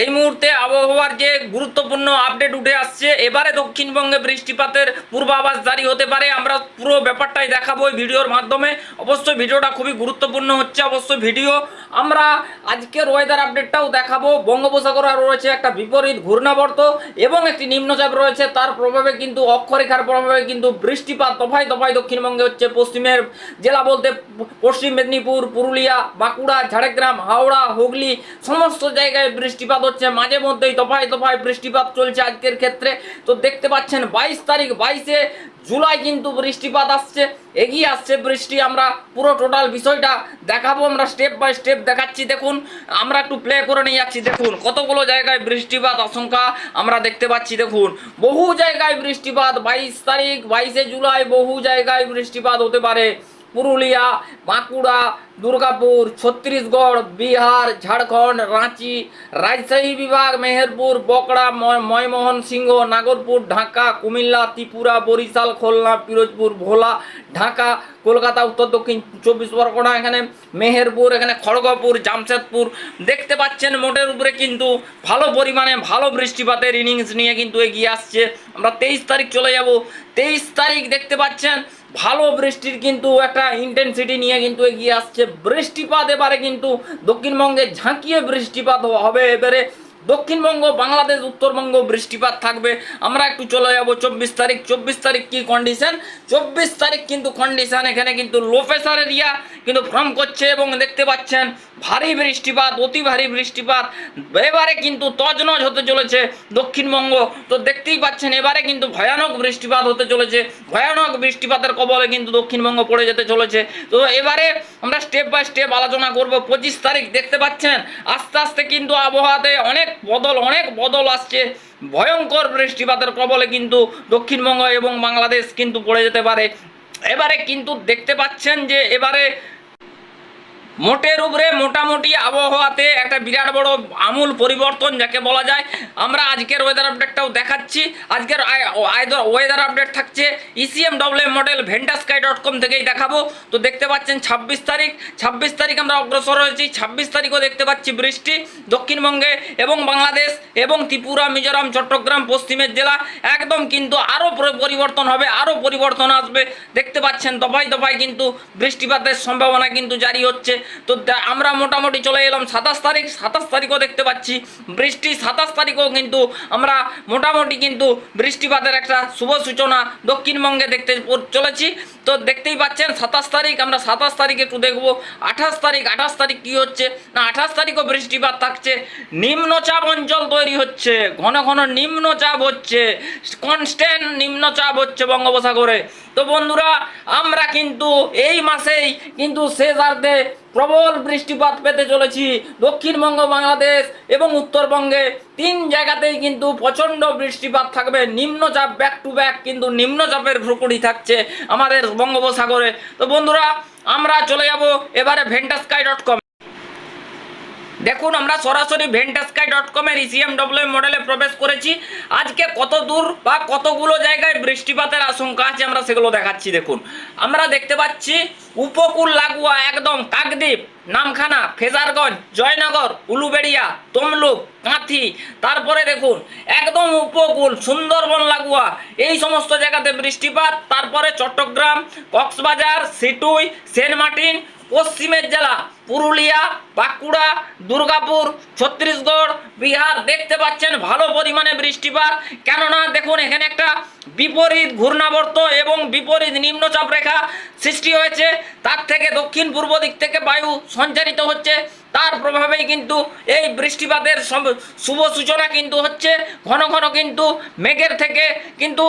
এই মুহূর্তে আবহাওয়ার যে গুরুত্বপূর্ণ আপডেট উঠে আসছে, এবারে দক্ষিণবঙ্গে বৃষ্টিপাতের পূর্বাভাস জারি হতে পারে। আমরা পুরো ব্যাপারটাই দেখাবো এই ভিডিওর মাধ্যমে। অবশ্যই ভিডিওটা খুবই গুরুত্বপূর্ণ হচ্ছে, অবশ্যই ভিডিও। আমরা আজকের ওয়েদার আপডেটটাও দেখাবো। বঙ্গোপসাগরে রয়েছে একটা বিপরীত ঘূর্ণাবর্ত এবং একটি নিম্নচাপ রয়েছে। তার প্রভাবে কিন্তু অক্ষরেখার প্রভাবে কিন্তু বৃষ্টিপাত দফায় দফায় দক্ষিণবঙ্গে হচ্ছে পশ্চিমের জেলা বলতে পশ্চিম মেদিনীপুর, পুরুলিয়া, বাঁকুড়া, ঝাড়গ্রাম, হাওড়া, হুগলি, সমস্ত জায়গায় বৃষ্টিপাত হচ্ছে, মাঝে মধ্যেই দফায় দফায় বৃষ্টিপাত চলছে আজকের ক্ষেত্রে। তো দেখতে পাচ্ছেন বাইশ তারিখ, বাইশে জুলাই কিন্তু বৃষ্টিপাত আসছে, এগিয়ে আসছে বৃষ্টি। আমরা পুরো টোটাল বিষয়টা দেখাবো, আমরা স্টেপ বাই স্টেপ দেখাচ্ছি। দেখুন, আমরা একটু প্লে করে নিয়ে যাচ্ছি, দেখুন, কতগুলো জায়গায় বৃষ্টিপাত আশঙ্কা আমরা দেখতে পাচ্ছি, দেখুন। বহু জায়গায় বৃষ্টিপাত, বাইশ তারিখ, বাইশে জুলাই বহু জায়গায় বৃষ্টিপাত হতে পারে। পুরুলিয়া, বাঁকুড়া, দুর্গাপুর, ছত্তিশগড়, বিহার, ঝাড়খণ্ড, রাঁচি, রাজশাহী বিভাগ, মেহেরপুর বকড়া ময়- ময়মোহন সিংহ, নাগরপুর, ঢাকা, কুমিল্লা, ত্রিপুরা, বরিশাল, খুলনা, পিরোজপুর, ভোলা, ঢাকা, কলকাতা, উত্তর দক্ষিণ, চব্বিশ পরগনা, এখানে মেহেরপুর, এখানে খড়গপুর, জামশেদপুর। দেখতে পাচ্ছেন মোটের উপরে কিন্তু ভালো পরিমাণে ভালো বৃষ্টিপাতের ইনিংস নিয়ে কিন্তু এগিয়ে আসছে। আমরা তেইশ তারিখ চলে যাব। তেইশ তারিখ দেখতে পাচ্ছেন ভালো বৃষ্টির কিন্তু একটা ইন্টেন্সিটি নিয়ে কিন্তু এগিয়ে আসছে। বৃষ্টিপাত এবারে কিন্তু দক্ষিণবঙ্গে ঝাঁকিয়ে বৃষ্টিপাত হবে। এবারে দক্ষিণবঙ্গ, বাংলাদেশ, উত্তরবঙ্গ বৃষ্টিপাত থাকবে। আমরা একটু চলে যাব চব্বিশ তারিখ। চব্বিশ তারিখ কি কন্ডিশন চব্বিশ তারিখ কিন্তু কন্ডিশন এখানে কিন্তু লো প্রেশার এরিয়া কিন্তু ফর্ম করছে এবং দেখতে পাচ্ছেন ভারী বৃষ্টিপাত, অতি ভারী বৃষ্টিপাত। এবারে কিন্তু তজনজ হতে চলেছে দক্ষিণবঙ্গ। তো দেখতেই পাচ্ছেন, এবারে কিন্তু ভয়ানক বৃষ্টিপাত হতে চলেছে। ভয়ানক বৃষ্টিপাতের কবলে কিন্তু দক্ষিণবঙ্গ পড়ে যেতে চলেছে। তো এবারে আমরা স্টেপ বাই স্টেপ আলোচনা করব। পঁচিশ তারিখ দেখতে পাচ্ছেন, আস্তে আস্তে কিন্তু আবহাওয়াতে অনেক বদল, অনেক বদল আসছে। ভয়ঙ্কর বৃষ্টিপাতের কবলে কিন্তু দক্ষিণবঙ্গ এবং বাংলাদেশ কিন্তু পড়ে যেতে পারে। এবারে কিন্তু দেখতে পাচ্ছেন যে এবারে মোটের উপরে মোটামুটি আবহাওয়াতে একটা বিরাট বড় আমূল পরিবর্তন যাকে বলা যায়। আমরা আজকের ওয়েদার আপডেটটাও দেখাচ্ছি। আজকের ওয়েদার আপডেট থাকছে E C M W model Ventusky dot com থেকেই দেখাবো। তো দেখতে পাচ্ছেন ছাব্বিশ তারিখ। ছাব্বিশ তারিখ আমরা অগ্রসর হয়েছি। ছাব্বিশ তারিখও দেখতে পাচ্ছি বৃষ্টি দক্ষিণবঙ্গে এবং বাংলাদেশ এবং ত্রিপুরা, মিজোরাম, চট্টগ্রাম, পশ্চিমের জেলা। একদম কিন্তু আরও পরিবর্তন হবে, আরও পরিবর্তন আসবে। দেখতে পাচ্ছেন দফায় দফায় কিন্তু বৃষ্টিপাতের সম্ভাবনা কিন্তু জারি হচ্ছে। তো আমরা মোটামুটি চলে এলাম সাতাশ তারিখ, সাতাশ তারিখও দেখতে পাচ্ছি। বৃষ্টি সাতাশ তারিখও কিন্তু আমরা মোটামুটি কিন্তু বৃষ্টিপাতের একটা শুভ সূচনা দক্ষিণবঙ্গে দেখতে চলেছি। তো দেখতেই পাচ্ছেন, সাতাশ তারিখ, আমরা সাতাশ তারিখ একটু দেখব। আঠাশ তারিখ আঠাশ তারিখ কি হচ্ছে? না, আঠাশ তারিখও বৃষ্টিপাত থাকছে। নিম্নচাপ অঞ্চল তৈরি হচ্ছে। ঘন ঘন নিম্নচাপ হচ্ছে। কনস্ট্যান্ট নিম্নচাপ হচ্ছে বঙ্গোপসাগরে। তো বন্ধুরা, আমরা কিন্তু এই মাসেই কিন্তু শেষার্ধে প্রবল বৃষ্টিপাত পেতে চলেছি। দক্ষিণবঙ্গ বাংলাদেশ এবং উত্তরবঙ্গে তিন জায়গাতেই কিন্তু প্রচণ্ড বৃষ্টিপাত থাকবে। নিম্নচাপ ব্যাক টু ব্যাক কিন্তু নিম্নচাপের ভ্রুকুটি থাকছে। আমাদের বঙ্গোপসাগরে। তো বন্ধুরা, আমরা চলে যাব এবারে ভেন্টাস্কাই ডট কম। দেখুন, আমরা সরাসরি ভেন্টাস্কাই ডট কমের ইসিএম ডব্লিউ মডেলে প্রবেশ করেছি। আজকে কত দূর বা কতগুলো জায়গায় বৃষ্টিপাতের আশঙ্কা আছে আমরা সেগুলো দেখাচ্ছি, দেখুন। আমরা দেখতে পাচ্ছি উপকূল লাগোয়া একদম কাকদ্বীপ, নামখানা, ফেজারগঞ্জ, জয়নগর, উলুবেড়িয়া, তমলুক, কাঁথি, তারপরে দেখুন, একদম উপকূল, সুন্দরবন লাগোয়া। এই সমস্ত জায়গাতে বৃষ্টিপাত, তারপরে Chittagong, Cox's Bazar, Sittwe, Saint Martin, পশ্চিমের জেলা, পুরুলিয়া, বাঁকুড়া, দুর্গাপুর, ছত্তিশগড়, বিহার, দেখতে পাচ্ছেন ভালো পরিমাণে বৃষ্টিপাত। কেননা দেখুন, এখানে একটা বিপরীত ঘূর্ণাবর্ত এবং বিপরীত নিম্নচাপ রেখা সৃষ্টি হয়েছে। তার থেকে দক্ষিণ পূর্ব দিক থেকে বায়ু সঞ্চারিত হচ্ছে। তার প্রভাবেই কিন্তু এই বৃষ্টিপাতের শুভ সূচনা কিন্তু হচ্ছে। ঘন ঘন কিন্তু মেঘের থেকে কিন্তু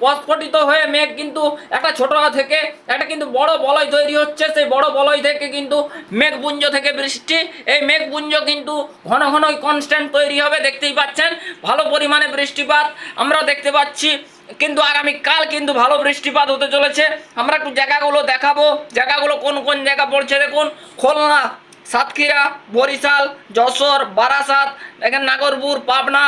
প্রস্ফুটিত হয়ে মেঘ কিন্তু একটা ছোট থেকে একটা কিন্তু বড় বলয় তৈরি হচ্ছে। সেই বড় বলয় থেকে কিন্তু মেঘপুঞ্জ থেকে বৃষ্টি। এই মেঘপুঞ্জ কিন্তু ঘন ঘন কনস্ট্যান্ট তৈরি হবে। দেখতেই পাচ্ছেন, ভালো পরিমাণে বৃষ্টিপাত আমরা দেখতে পাচ্ছি। কিন্তু আগামীকাল কিন্তু ভালো বৃষ্টিপাত হতে চলেছে। আমরা একটু জায়গাগুলো দেখাবো। জায়গাগুলো কোন কোন জায়গা পড়ছে দেখুন। খুলনা, সাতক্ষীরা, বরিশাল, যশোর, বারাসাত, এখানে নাগরপুর, পাবনা,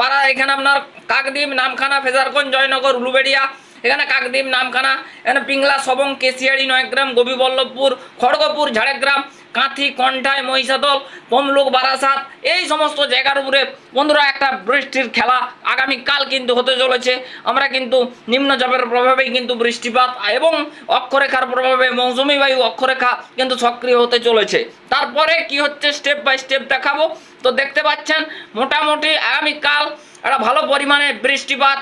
বারা, এখানে আপনার কাকদ্বীপ, নামখানা ফেজারগঞ্জ জয়নগর, উলুবেড়িয়া এখানে কাকদ্বীপ, নামখানা, এখানে পিংলা, সবং, কেশিয়াড়ি, নয়গ্রাম, গোপীবল্লভপুর, খড়গপুর, ঝাড়গ্রাম, কাঁথি কণ্ঠাই মহিষাদল, তমলুক, বারাসাত, এই সমস্ত জায়গার উপরে বন্ধুরা একটা বৃষ্টির খেলা আগামীকাল কিন্তু হতে চলেছে। আমরা কিন্তু নিম্নচাপের প্রভাবেই কিন্তু বৃষ্টিপাত এবং অক্ষরেখার প্রভাবে মৌসুমি বায়ু অক্ষরেখা কিন্তু সক্রিয় হতে চলেছে। তারপরে কি হচ্ছে স্টেপ বাই স্টেপ দেখাবো। তো দেখতে পাচ্ছেন, মোটামুটি আগামীকাল একটা ভালো পরিমাণে বৃষ্টিপাত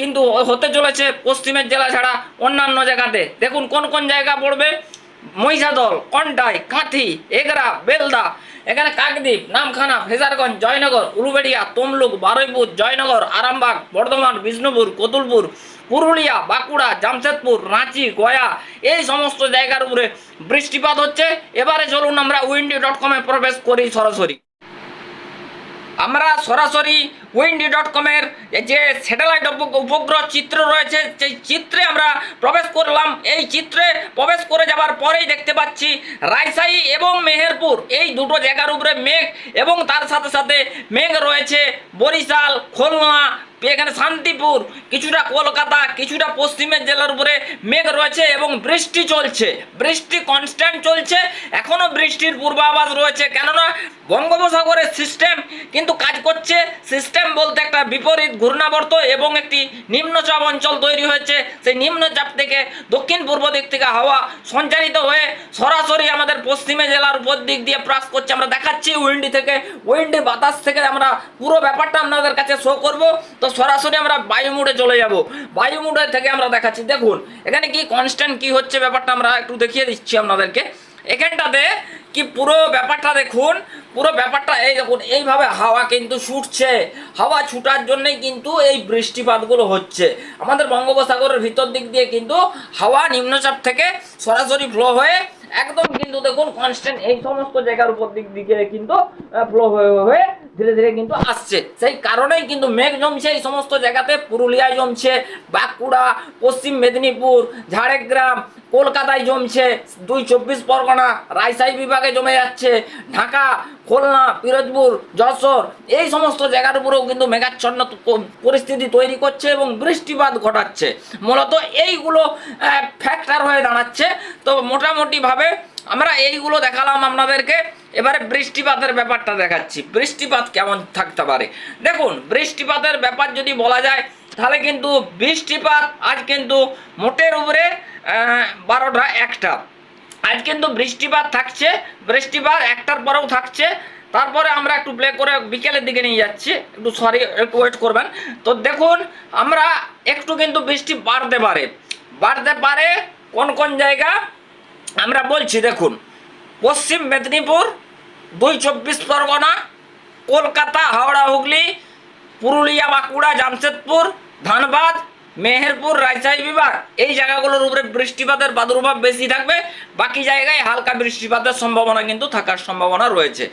কিন্তু হতে চলেছে পশ্চিমের জেলা ছাড়া অন্যান্য জায়গাতে। দেখুন, কোন কোন জায়গা পড়বে? মহিষাদল, কন্টাই, কাঁথি, এগরা, বেলদা, এখানে কাকদ্বীপ, নামখানা, ফেজারগঞ্জ, জয়নগর, উলুবেড়িয়া, তমলুক, বারুইপুর, জয়নগর, আরামবাগ, বর্ধমান, বিষ্ণুপুর, কতুলপুর, পুরুলিয়া, বাঁকুড়া, জামশেদপুর, রাঁচি, গয়া, এই সমস্ত জায়গার উপরে বৃষ্টিপাত হচ্ছে। এবারে চলুন আমরা উইন্ডি ডট কমে প্রবেশ করি সরাসরি। আমরা সরাসরি উইন্ডি ডট কমের যে স্যাটেলাইট উপগ্রহ চিত্র রয়েছে, সেই চিত্রে আমরা প্রবেশ করলাম। এই চিত্রে প্রবেশ করে যাবার পরেই দেখতে পাচ্ছি রাইসাই এবং মেহেরপুর, এই দুটো জায়গার উপরে মেঘ এবং তার সাথে সাথে মেঘ রয়েছে বরিশাল, খুলনা এখানে শান্তিপুর, কিছুটা কলকাতা, কিছুটা পশ্চিমের জেলার উপরে মেঘ রয়েছে এবং বৃষ্টি চলছে। বৃষ্টি কনস্ট্যান্ট চলছে, এখনও বৃষ্টির পূর্বাভাস রয়েছে। কেননা বঙ্গোপসাগরের সিস্টেম কিন্তু কাজ করছে। সিস্টেম বলতে একটা বিপরীত ঘূর্ণাবর্ত এবং একটি নিম্নচাপ অঞ্চল তৈরি হয়েছে। সেই নিম্নচাপ থেকে দক্ষিণ পূর্ব দিক থেকে হাওয়া সঞ্চারিত হয়ে সরাসরি আমাদের পশ্চিমে জেলার উপর দিক দিয়ে প্রাস করছে। আমরা দেখাচ্ছি উইন্ডি থেকে। উইন্ডি বাতাস থেকে আমরা পুরো ব্যাপারটা আপনাদের কাছে শো করব। তো সরাসরি আমরা বায়ু মুডে চলে যাব। বায়ু মুডে থেকে আমরা দেখাচ্ছি, দেখুন, এখানে কি কনস্ট্যান্ট কি হচ্ছে ব্যাপারটা আমরা একটু দেখিয়ে দিচ্ছি আপনাদেরকে। এখানটাতে কি পুরো ব্যাপারটা দেখুন, পুরো ব্যাপারটা এই দেখুন, এইভাবে হাওয়া কিন্তু ছুটছে। হাওয়া ছুটার জন্যই কিন্তু এই বৃষ্টিপাতগুলো হচ্ছে। আমাদের বঙ্গোপসাগরের ভিতর দিক দিয়ে কিন্তু হাওয়া নিম্নচাপ থেকে সরাসরি ফ্লো হয়ে একদম কিন্তু দেখুন কনস্ট্যান্ট এই সমস্ত জায়গার উপর দিক দিকে কিন্তু ফ্লো হয়ে হয়ে ধীরে ধীরে কিন্তু আসছে। সেই কারণেই কিন্তু মেঘ জমছে এই সমস্ত জায়গাতে। পুরুলিয়ায় জমছে, বাঁকুড়া, পশ্চিম মেদিনীপুর, ঝাড়গ্রাম, কলকাতায় জমছে। দুই চব্বিশ পরগনা, রাজশাহী বিভাগে জমে যাচ্ছে। ঢাকা, খুলনা, পিরোজপুর, যশোর এই সমস্ত জায়গার উপরেও কিন্তু মেঘাচ্ছন্ন পরিস্থিতি তৈরি করছে এবং বৃষ্টিপাত ঘটাচ্ছে। মূলত এইগুলো ফ্যাক্টর হয়ে দাঁড়াচ্ছে। তো মোটামুটিভাবে আমরা এইগুলো দেখালাম আপনাদেরকে। এবারে বৃষ্টিপাতের ব্যাপারটা দেখাচ্ছি। বৃষ্টিপাত কেমন থাকতে পারে? দেখুন, বৃষ্টিপাতের ব্যাপার যদি বলা যায়, তাহলে কিন্তু বৃষ্টিপাত আজ কিন্তু মোটের উপরে বারোটা একটা। আজ কিন্তু বৃষ্টিপাত থাকছে, বৃষ্টিপাত একটার পরেও থাকছে। তারপরে আমরা একটু প্লে করে বিকেলের দিকে নিয়ে যাচ্ছি। একটু সরি একটু ওয়েট করবেন। তো দেখুন, আমরা একটু কিন্তু বৃষ্টি বাড়তে পারে। বাড়তে পারে কোন কোন জায়গা? আমরা বলছি, দেখুন, পশ্চিম মেদিনীপুর দুই চব্বিশ পরগনা, কলকাতা, হাওড়া, হুগলি, পুরুলিয়া, বাঁকুড়া, জামশেদপুর, ধানবাদ, মেহেরপুর, রাজশাহী, বিভাগ। এই জায়গাগুলোর উপরে বৃষ্টিপাতের প্রাদুর্ভাব বেশি থাকবে। বাকি জায়গায় হালকা বৃষ্টিপাতের সম্ভাবনা কিন্তু থাকার সম্ভাবনা রয়েছে।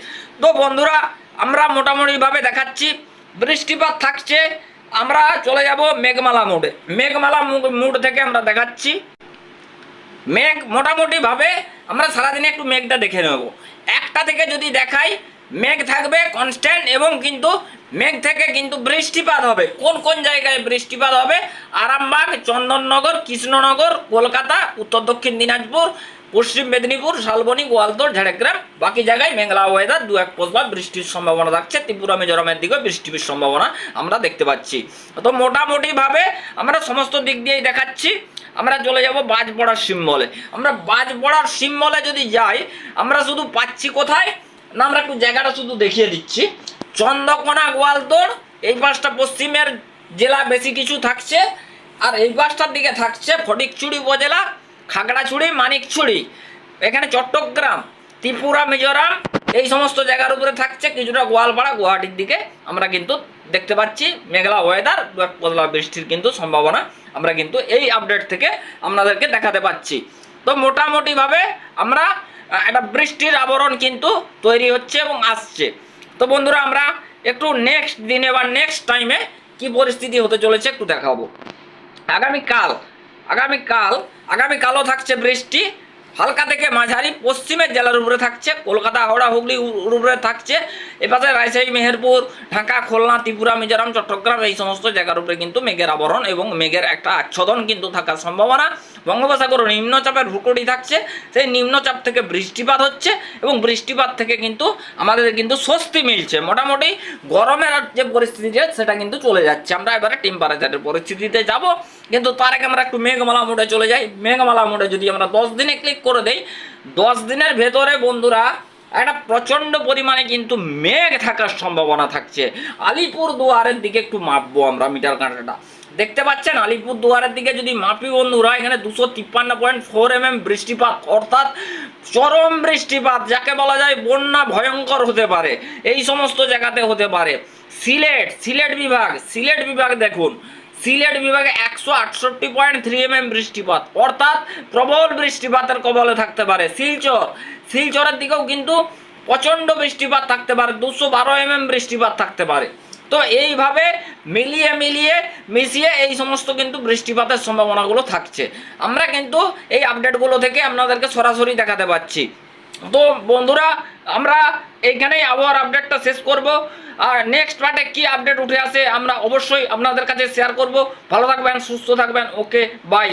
তো বন্ধুরা, আমরা মোটামুটিভাবে দেখাচ্ছি। বৃষ্টিপাত থাকছে। আমরা চলে যাব মেঘমালা মোড়ে। মেঘমালা মুড থেকে আমরা দেখাচ্ছি। মেঘ মোটামুটিভাবে আমরা সারাদিনে একটু মেঘটা দেখে নেব। একটা থেকে যদি দেখাই, মেঘ থাকবে কনস্ট্যান্ট এবং কিন্তু মেঘ থেকে কিন্তু বৃষ্টিপাত হবে। কোন কোন জায়গায় বৃষ্টিপাত হবে? আরামবাগ, চন্দননগর, কৃষ্ণনগর, কলকাতা, উত্তর দক্ষিণ দিনাজপুর, পশ্চিম মেদিনীপুর, শালবনী গোয়ালতোড় ঝাড়গ্রাম। বাকি জায়গায় মেঘলা ওয়েদার দু এক পোষবা বৃষ্টির সম্ভাবনা থাকছে। ত্রিপুরা মিজোরামের দিকে বৃষ্টির সম্ভাবনা আমরা দেখতে পাচ্ছি। তো মোটামুটিভাবে আমরা সমস্ত দিক দিয়েই দেখাচ্ছি। আমরা চলে যাব বাজ পড়ার সিম্বলে। আমরা বাজ পড়ার সিম্বলে যদি যাই, আমরা শুধু পাচ্ছি কোথায়? না, আমরা একটু জায়গাটা শুধু দেখিয়ে দিচ্ছি। চন্দ্রকোনা গোয়ালতোড় এই পাশটা পশ্চিমের জেলা বেশি কিছু থাকছে। আর এই পাশটার দিকে থাকছে ফটিকচুড়ি উপজেলা, খাগড়াছড়ি, মানিকছড়ি। এখানে চট্টগ্রাম, ত্রিপুরা, মিজোরাম, এই সমস্ত জায়গার উপরে থাকছে। কিছুটা গোয়ালপাড়া, গুয়াহাটির দিকে আমরা কিন্তু দেখতে পাচ্ছি। মেঘলা ওয়েদার বৃষ্টির কিন্তু সম্ভাবনা। আমরা কিন্তু এই আপডেট থেকে আপনাদেরকে দেখাতে পাচ্ছি। তো মোটামুটিভাবে আমরা একটা বৃষ্টির আবরণ কিন্তু তৈরি হচ্ছে এবং আসছে। তো বন্ধুরা, আমরা একটু নেক্সট দিনে বা নেক্সট টাইমে কি পরিস্থিতি হতে চলেছে একটু দেখাবো। আগামীকাল আগামীকাল, আগামীকালও থাকছে বৃষ্টি। হালকা থেকে মাঝারি, পশ্চিমের জেলার উপরে থাকছে, কলকাতা, হাওড়া, হুগলি উপরে থাকছে। এপাশে রাজশাহী, মেহেরপুর, ঢাকা, খুলনা, ত্রিপুরা, মিজোরাম, চট্টগ্রাম, এই সমস্ত জায়গার উপরে কিন্তু মেঘের আবরণ এবং মেঘের একটা আচ্ছাদন কিন্তু থাকার সম্ভাবনা। বঙ্গোপসাগর নিম্নচাপের ভুকুটি থাকছে, সেই নিম্নচাপ থেকে বৃষ্টিপাত হচ্ছে এবং বৃষ্টিপাত থেকে কিন্তু আমাদের কিন্তু স্বস্তি মিলছে। মোটামুটি গরমের যে পরিস্থিতি যে, সেটা কিন্তু চলে যাচ্ছে। আমরা এবারে টেম্পারেচারের পরিস্থিতিতে যাব, কিন্তু তার আগে আমরা একটু মেঘমালা মোডে চলে যাই। মেঘমালা মোডে যদি আমরা দশ দিনে ক্লিক করে দেই। দশ দিনের ভেতরে বন্ধুরা, একটা প্রচণ্ড পরিমাণে কিন্তু মেঘ থাকার সম্ভাবনা থাকছে। আলিপুর দুয়ারের দিকে একটু মাপবো আমরা মিটার কাঁটাটা। দেখতে পাচ্ছেন, আলিপুর দুয়ারের দিকে যদি মাপি বন্ধুরা, এখানে দুশো তিপ্পান্ন পয়েন্ট ফোর এম এম বৃষ্টিপাত, অর্থাৎ চরম বৃষ্টিপাত, যাকে বলা যায় বন্যা ভয়ঙ্কর হতে পারে। এই সমস্ত জায়গাতে হতে পারে। সিলেট সিলেট বিভাগ সিলেট বিভাগ দেখুন। সিলেট বিভাগে একশো আটষট্টি পয়েন্ট থ্রি এম এম বৃষ্টিপাত। অর্থাৎ প্রবল বৃষ্টিপাতের কবলে থাকতে পারে শিলচর। শিলচরের দিকেও কিন্তু প্রচণ্ড বৃষ্টিপাত থাকতে পারে, দুশো বারো এম এম বৃষ্টিপাত থাকতে পারে। তো এইভাবে মিলিয়ে মিলিয়ে মিশিয়ে এই সমস্ত কিন্তু বৃষ্টিপাতের সম্ভাবনাগুলো থাকছে। আমরা কিন্তু এই আপডেটগুলো থেকে আপনাদেরকে সরাসরি দেখাতে পাচ্ছি। তো বন্ধুরা, আমরা এইখানেই আবহাওয়ার আপডেটটা শেষ করব। আর নেক্সট পার্টে কি আপডেট উঠে আসে আমরা অবশ্যই আপনাদের কাছে শেয়ার করব। ভালো থাকবেন, সুস্থ থাকবেন ওকে বাই